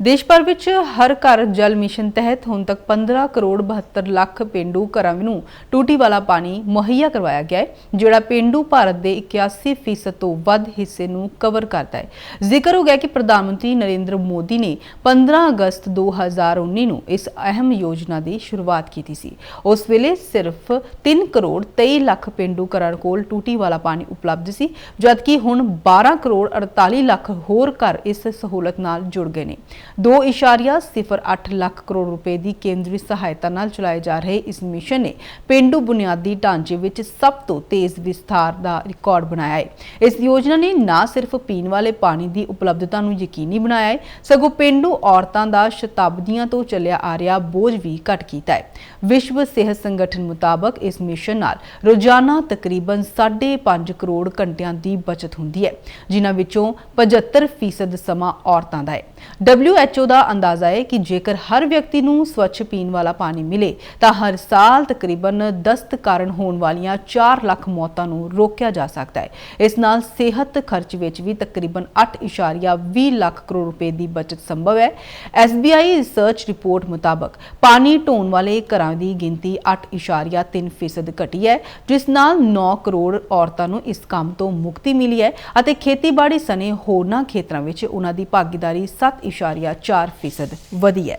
ਦੇਸ਼ ਭਰ ਵਿੱਚ ਹਰ ਘਰ ਜਲ ਮਿਸ਼ਨ ਤਹਿਤ ਹੁਣ ਤੱਕ 15 ਕਰੋੜ 72 ਲੱਖ ਪਿੰਡੂ ਘਰਾਂ ਨੂੰ ਟੂਟੀ ਵਾਲਾ ਪਾਣੀ ਮੁਹੱਈਆ ਕਰਵਾਇਆ ਗਿਆ ਹੈ, ਜਿਹੜਾ ਪਿੰਡੂ ਭਾਰਤ ਦੇ 81% ਤੋਂ ਵੱਧ ਹਿੱਸੇ ਨੂੰ ਕਵਰ ਕਰਦਾ ਹੈ। ਜ਼ਿਕਰ ਹੋ ਗਿਆ ਕਿ ਪ੍ਰਧਾਨ ਮੰਤਰੀ ਨਰਿੰਦਰ ਮੋਦੀ ਨੇ 15 ਅਗਸਤ 2019 ਨੂੰ ਇਸ ਅਹਿਮ ਯੋਜਨਾ ਦੀ ਸ਼ੁਰੂਆਤ ਕੀਤੀ ਸੀ। ਉਸ ਵੇਲੇ ਸਿਰਫ 3 ਕਰੋੜ 23 ਲੱਖ ਪਿੰਡੂ ਘਰਾਂ ਕੋਲ ਟੂਟੀ ਵਾਲਾ ਪਾਣੀ ਉਪਲਬਧ ਸੀ, ਜਦਕਿ ਹੁਣ 12 ਕਰੋੜ 48 ਲੱਖ ਹੋਰ ਘਰ ਇਸ ਸਹੂਲਤ ਨਾਲ ਜੁੜ ਗਏ ਨੇ। 2.08 ਲੱਖ ਕਰੋੜ ਰੁਪਏ ਦੀ ਕੇਂਦਰੀ ਸਹਾਇਤਾ ਨਾਲ ਚਲਾਏ ਜਾ ਰਹੇ ਇਸ ਮਿਸ਼ਨ ਨੇ ਪਿੰਡੂ ਬੁਨਿਆਦੀ ਢਾਂਚੇ ਵਿੱਚ ਸਭ ਤੋਂ ਤੇਜ਼ ਵਿਸਥਾਰ ਦਾ ਰਿਕਾਰਡ ਬਣਾਇਆ ਹੈ। ਇਸ ਯੋਜਨਾ ਨੇ ਨਾ ਸਿਰਫ ਪੀਣ ਵਾਲੇ ਪਾਣੀ ਦੀ ਉਪਲਬਧਤਾ ਨੂੰ ਯਕੀਨੀ ਬਣਾਇਆ ਹੈ, ਸਗੋਂ ਪਿੰਡੂ ਔਰਤਾਂ ਦਾ ਸ਼ਤਾਬਦੀਆਂ ਤੋਂ ਚੱਲਿਆ ਆ ਰਿਹਾ ਬੋਝ ਵੀ ਘਟ ਕੀਤਾ ਹੈ। ਵਿਸ਼ਵ ਸਿਹਤ ਸੰਗਠਨ ਮੁਤਾਬਕ ਇਸ ਮਿਸ਼ਨ ਨਾਲ ਰੋਜ਼ਾਨਾ ਤਕਰੀਬਨ 5.5 ਕਰੋੜ ਘੰਟਿਆਂ ਦੀ ਬਚਤ ਹੁੰਦੀ ਹੈ, ਜਿਨ੍ਹਾਂ ਵਿੱਚੋਂ 75% ਸਮਾਂ ਔਰਤਾਂ ਦਾ ਹੈ। WHO ਦਾ ਅੰਦਾਜ਼ਾ ਹੈ ਕਿ ਜੇਕਰ ਹਰ ਵਿਅਕਤੀ ਨੂੰ ਸਵੱਛ ਪੀਣ ਵਾਲਾ ਪਾਣੀ ਮਿਲੇ, ਤਾਂ ਹਰ ਸਾਲ ਤਕਰੀਬਨ ਦਸਤ ਕਾਰਨ ਹੋਣ ਵਾਲੀਆਂ 4 ਲੱਖ ਮੌਤਾਂ ਨੂੰ ਰੋਕਿਆ ਜਾ ਸਕਦਾ ਹੈ। ਇਸ ਨਾਲ ਸਿਹਤ ਖਰਚ ਵਿੱਚ ਵੀ ਤਕਰੀਬਨ 8.20 ਲੱਖ ਕਰੋੜ ਰੁਪਏ ਦੀ ਬਚਤ ਸੰਭਵ ਹੈ। SBI ਰਿਸਰਚ ਰਿਪੋਰਟ ਮੁਤਾਬਕ, ਪਾਣੀ ਢੋਣ ਵਾਲੇ ਘਰਾਂ ਦੀ ਗਿਣਤੀ 8.3% ਘਟੀ ਹੈ, ਜਿਸ ਨਾਲ 9 ਕਰੋੜ ਔਰਤਾਂ ਨੂੰ ਇਸ ਕੰਮ ਤੋਂ ਮੁਕਤੀ ਮਿਲੀ ਹੈ ਅਤੇ ਖੇਤੀਬਾੜੀ ਸਣੇ ਹੋਰਨਾਂ ਖੇਤਰਾਂ ਵਿੱਚ ਉਹਨਾਂ ਦੀ ਭਾਗੀਦਾਰੀ 7.4% ਵਧੀ ਹੈ